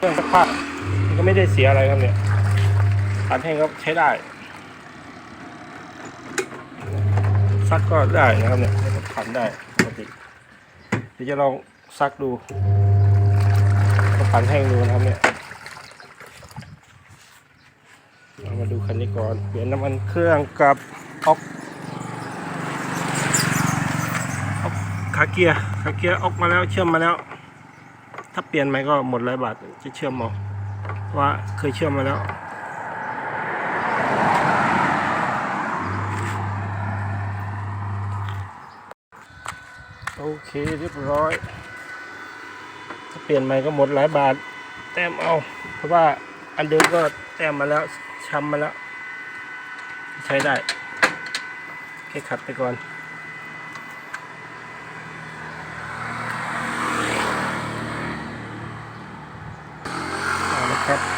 เครื่องซักผ้ามันก็ไม่ได้เสียอะไรครับเนี่ยผ่านแห้งก็ใช้ได้ ซักก็ได้นะครับเนี่ยผ่านได้ปกติเดี๋ยวจะลองซักดูก็ผ่านแห้งดูนะครับเนี่ยเรามาดูคันนี้ก่อน เปลี่ยนน้ำมันเครื่องกับออกออกขาเกียร์ขาเกียร์ออกมาแล้วเชื่อมมาแล้ว ถ้าเปลี่ยนใหม่ก็หมดหลายบาทจะเชื่อมเอาเพราะว่าเคยเชื่อมมาแล้ว โอเคเรียบร้อย ถ้าเปลี่ยนใหม่ก็หมดหลายบาท แต้มเอา เพราะว่าอันเดิมก็แต้มมาแล้วช้ำมาแล้ว ใช้ได้แค่ขัดไปก่อน เอาละครับ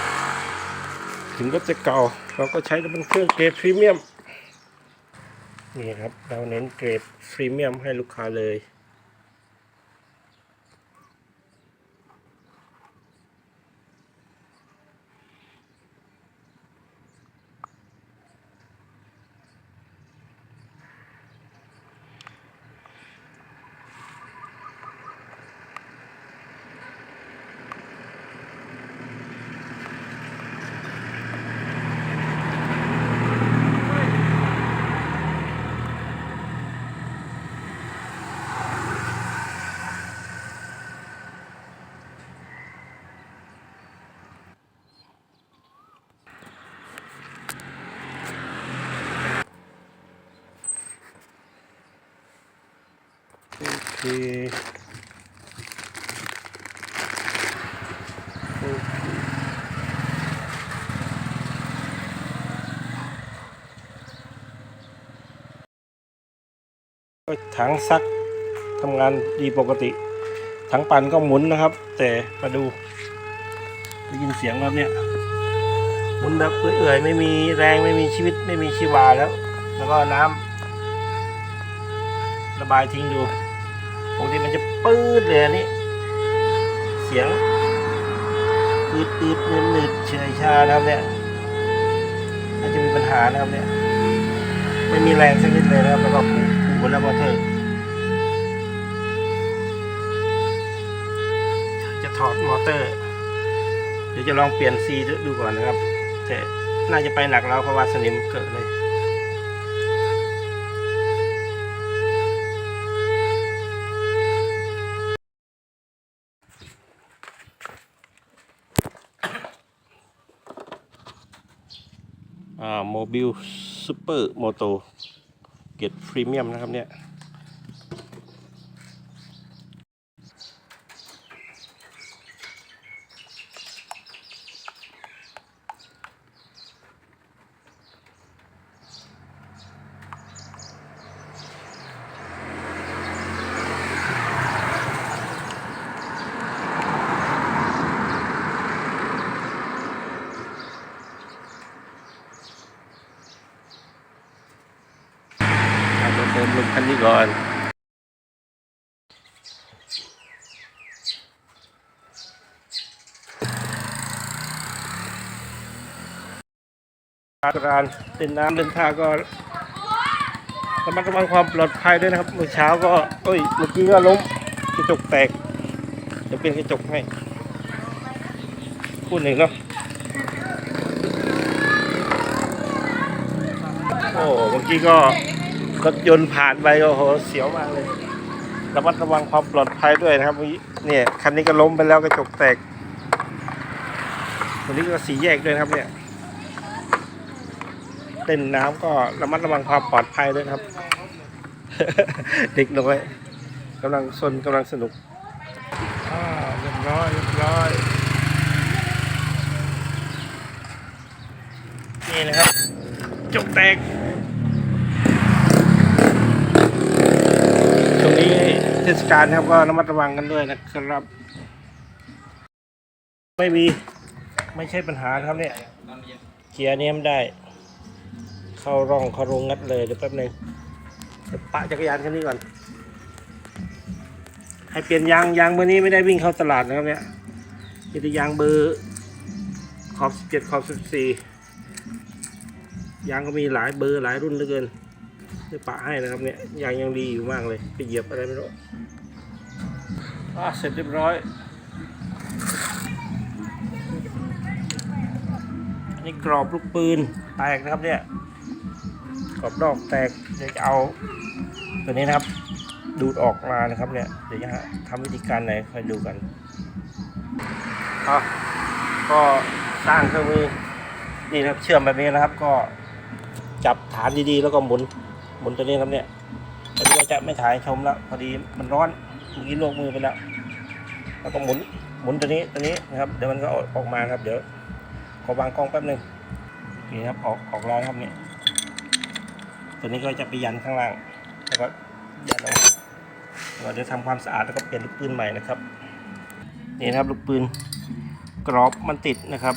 ถึงรถจะเก่าเราก็ใช้เป็นเครื่องเกรดพรีเมียม นี่ครับ เราเน้นเกรดพรีเมียมให้ลูกค้าเลย โอ เคโอเคก็ถังซักทำงานดีปกติ ถังปั่นก็หมุนนะครับ แต่มาดูได้ยินเสียงแบบเนี้ยหมุนแบบเอื่อยๆไม่มีแรงไม่มีชีวิตไม่มีชีวาแล้ว แล้วก็น้ำระบายทิ้งดู ปกติมันจะปื๊ดเลยอันนี้ เสียงปืดปืดนืดนืดเฉยชานะครับเนี่ยน่าจะมีปัญหานะครับเนี่ย ไม่มีแรงสักนิดเลยนะครับแล้วก็ผูผูบนแล้วมอเตอร์จะถอดมอเตอร์ เดี๋ยวจะลองเปลี่ยนซีดูก่อนนะครับ แต่น่าจะไปหนักแล้วเพราะว่าสนิมเกิดเลย บิลซูเปอร์โมโตเกรดพรีเมียมนะครับเนี่ย เติมลมคันนี้ก่อนมาตรการเล่นน้ำเล่นท่าก็ระมัดระวังความปลอดภัยด้วยนะครับ เมื่อเช้าก็เอ้ยเมื่อกี้ก็ล้มกระจกแตกเดี๋ยวเป็นกระจกให้คู่หนึ่งเนาะโอ้เมื่อกี้ก็ รถยนต์ผ่านไปโอ้โหเสียวมากเลยระมัดระวังความปลอดภัยด้วยนะครับเมื่อกี้เนี่ยคันนี้ก็ล้มไปแล้วกระจกแตกวันนี้ก็สีแยกด้วยนะครับเนี่ยเล่นน้ำก็ระมัดระวังความปลอดภัยด้วยนะครับ เด็กน้อยกำลังสนกำลังสนุกอ่าเรียบร้อยเรียบร้อยนี่นะครับจกแตก ตรงนี้เทศกาลครับก็ระมัดระวังกันด้วยนะครับ ไม่มีไม่ใช่ปัญหาครับเนี่ยเกียร์เนี้ยมได้ เข้าร่องเข้ารงงัดเลยเดี๋ยวแป๊บหนึงเดี๋ยวปะจักรยานคันนี้ก่อน ให้เปลี่ยนยางยางเมื่อนี้ไม่ได้วิ่งเข้าตลาดนะครับเนี่ยมีแต่ยางเบอร์ขอบสิบเจ็ดขอบสิบสี่ยางก็มีหลายเบอร์หลายรุ่นเหลือเกิน ได้ปะให้นะครับเนี่ยยางยังดีอยู่มากเลยไปเหยียบอะไรไม่รู้อะเสร็จเรียบร้อยอันนี้กรอบลูกปืนแตกนะครับเนี่ยกรอบนอกแตกเดี๋ยวจะเอาตัวนี้นะครับ ดูดออกมานะครับเนี่ยเดี๋ยวจะทำวิธีการไหนคอยดูกันก็สร้างเครื่องมือนี่นะครับเชื่อมแบบนี้นะครับ ก็จับฐานดีๆ แล้วก็หมุน หมุนตัวนี้ครับเนี่ยตอนนี้ก็จะไม่ถ่ายชมแล้วพอดีมันร้อนเมื่อกี้ลวกมือไปแล้วแล้วก็หมุนหมุนตัวนี้ตัวนี้นะครับเดี๋ยวมันก็ออกออกมาครับเดี๋ยวขอวางกล้องแป๊บหนึงนี่ครับออกออกแล้วครับเนี่ยตัวนี้ก็จะไปยันข้างล่างแล้วก็ยันออกมาเดี๋ยวทำความสะอาดแล้วก็เปลี่ยนลูกปืนใหม่นะครับนี่นะครับลูกปืนกรอบมันติดนะครับ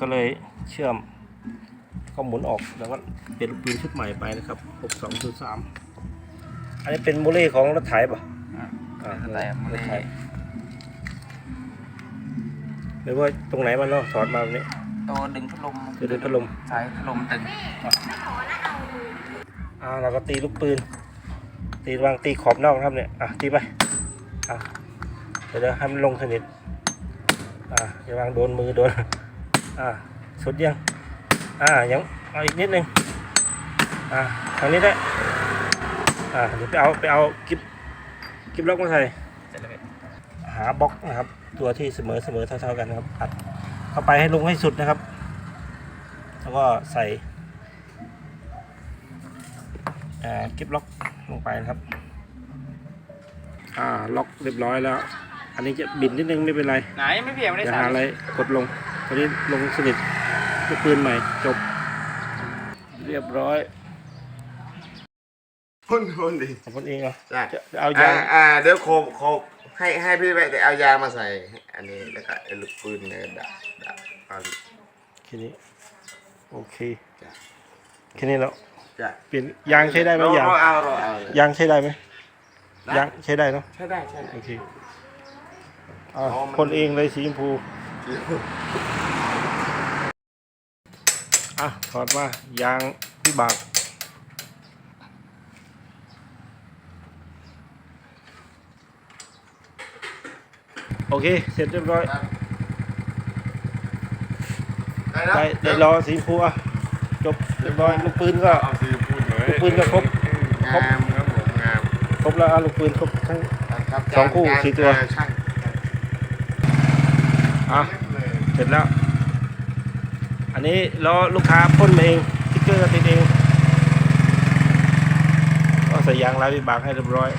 ก็เลยเชื่อม ก็หมุนออกแล้วก็เปลี่ยนลูกปืนชุดใหม่ไปนะครับ6203อันนี้เป็นโมเล่ของรถไถป่ะอะอ่าแต่โมเล่รถไถหรือว่าตรงไหนมันเนาะถอดมาแบบนี้ตัวดึงพัดลมตัวดึงพัดลมสายพัดลมตึงอ่าเราก็ตีลูกปืน ตีวางตีขอบนอกนะครับเนี่ยอะตีไปอะเดี๋ยวเดี๋ยวให้มันลงสนิทอ่าอย่าวางโดนมือโดนอ่าสุดยัง อ่ายังเอาอีกนิดนึงอ่าทางนี้ได้อ่าเดี๋ยวไปเอาไปเอากิบกิบล็อกมาใส่จะเลยหาบล็อกนะครับ ตัวที่เสมอเสมอเท่าๆกันนะครับอัดเข้าไปให้ลงให้สุดนะครับ แล้วก็ใส่อ่ากิบล็อกลงไปนะครับ อ่าล็อกเรียบร้อยแล้ว อันนี้จะบิดนิดนึงไม่เป็นไร ไหนไม่เพียงไม่ได้จะใส่หาอะไรกดลงตอนนี้ลงสนิทลู กปืนใหม่จบ เรียบร้อยพ่นพ่นดิขอบคุณเองเหรอใช่จะจะเอายางอ่าเดี๋ยวโคบโคบให้ให้พี่ไปแต่เอายางมาใส่ อันนี้แล้วก็ไอ้ลูกปืนเนี่ยดับดับเอาแค่นี้โอเคจ้ะแค่นี้แล้วจะเปลี่ยนยางใช้ได้ไหมเรายางเราเอาเราเอายางใช้ได้ไหมได้ยางใช้ได้เนาะใช่ได้ใช่ได้ โอเคอ่าอ๋อมัน คนเองเลยสีชมพู อะถอดมายางวิบากโอเค เสร็จเรียบร้อยได้แล้วได้ได้รอสีชมพูอะจบเรียบร้อยลูกปืนก็เอาสีพูดเลยลูกปืนก็ครบงามครับผมงามครบแล้วอะลูกปืนครบทั้งครับสองคู่จานสี่ตัวเออช่างอะเสร็จแล้ว อันนี้ล้อลูกค้าพ่นมาเองสติ๊กเกอร์ก็ติดเองก็ใส่ยางลายวิบากให้เรียบร้อย